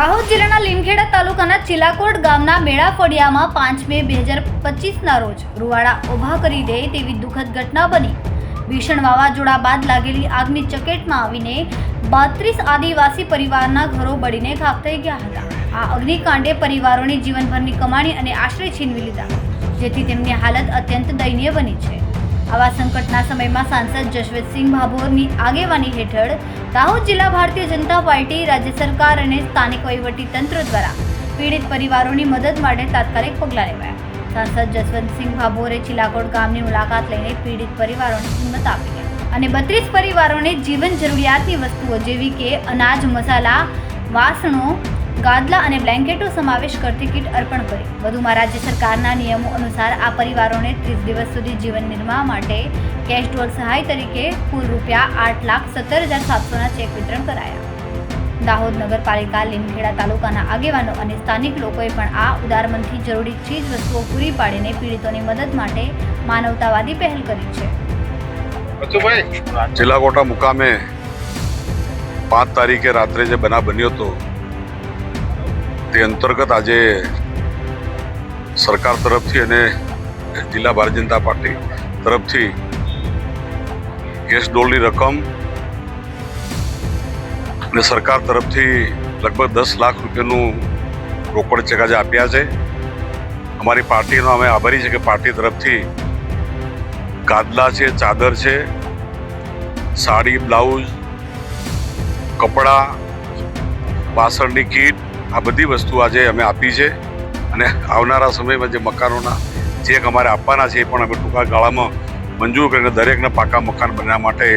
જિલ્લાના લીમખેડા તાલુકાના ચિલાકોટ ગામના મેળા ફળિયામાં પાંચ મે બે હજાર પચીસના રોજ રૂવાડા ઊભા કરી દે તેવી દુઃખદ ઘટના બની. ભીષણ વાવાઝોડા બાદ લાગેલી આગની ચકેટમાં આવીને બત્રીસ આદિવાસી પરિવારના ઘરો બળીને ખાખ થઈ ગયા હતા. આ અગ્નિકાંડે પરિવારોની જીવનભરની કમાણી અને આશ્રય છીનવી લીધા, જેથી તેમની હાલત અત્યંત દયનીય બની છે. આવા સંકટના સમયમાં સાંસદ જશવંતસિંહ ભાભોરની આગેવાની હેઠળ દાહોદ જિલ્લા ભારતીય જનતા પાર્ટી, રાજ્ય સરકાર અને સ્થાનિક તંત્ર દ્વારા પીડિત પરિવારોની મદદ માટે તાત્કાલિક પગલાં લેવાયા. સાંસદ જશવંતસિંહ ભાભોરે ચિલાકોટ ગામની મુલાકાત લઈને પીડિત પરિવારોને હિંમત આપી અને બત્રીસ પરિવારોને જીવન જરૂરિયાતની વસ્તુઓ જેવી કે અનાજ, મસાલા, વાસણો ગાદલા અને બ્લેન્કેટો સમાવેશ કરતી કીટ અર્પણ કરી. વધુમાં રાજ્ય સરકારના નિયમો અનુસાર આ પરિવારોને ત્રીસ દિવસ સુધી જીવન નિર્વાહ માટે કેશ ડોલ સહાય તરીકે કુલ રૂપિયા આઠ લાખ સત્તર હજાર સાતસોના ચેક વિતરણ કરાયા. દાહોદ નગરપાલિકા લીમખેડા તાલુકાના આગેવાનો અને સ્થાનિક લોકોએ પણ આ ઉદારમનથી જરૂરી ચીજ વસ્તુઓ પૂરી પાડીને પીડિતોની મદદ માટે માનવતાવાદી પહેલ કરી છે. ચિલાકોટા મુકામે પાંચ તારીખે રાત્રે જે બનાવ બન્યો હતો તે અંતર્ગત આજે સરકાર તરફથી અને જિલ્લા ભારતીય જનતા પાર્ટી તરફથી ગેસ ડોલની રકમ અને સરકાર તરફથી લગભગ દસ લાખ રૂપિયાનું રોકડ ચેક આપ્યા છે. અમારી પાર્ટીનો અમે આભારી છે કે પાર્ટી તરફથી ગાદલા છે, ચાદર છે, સાડી, બ્લાઉઝ, કપડાં, વાસણની કીટ આ બધી વસ્તુ આજે અમે આપી છે અને આવનારા સમયમાં જે મકાનોના ચેક અમારે આપવાના છે એ પણ અમે ટૂંકા ગાળામાં મંજૂર કરીને દરેકને પાકા મકાન બનાવવા માટે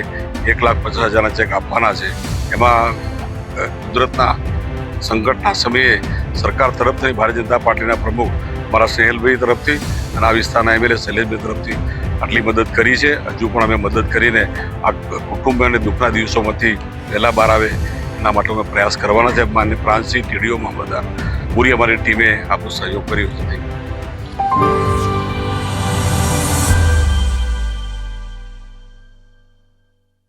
એક લાખ પચાસ હજારના ચેક આપવાના છે. એમાં કુદરતના સંકટના સમયે સરકાર તરફથી ભારતીય જનતા પાર્ટીના પ્રમુખ મારા સ્નેહલભાઈ તરફથી અને આ વિસ્તારના એમએલએ શૈલેષભાઈ તરફથી આટલી મદદ કરી છે. હજુ પણ અમે મદદ કરીને આ કુટુંબ અને દુઃખના દિવસોમાંથી વહેલા બહાર આવે. એના માટે અમે પ્રયાસ કરવાના છે. માન્ય પ્રાંતસિંહ ટીડીઓ બધા પૂરી અમારી ટીમે આપણો સહયોગ કર્યો છે.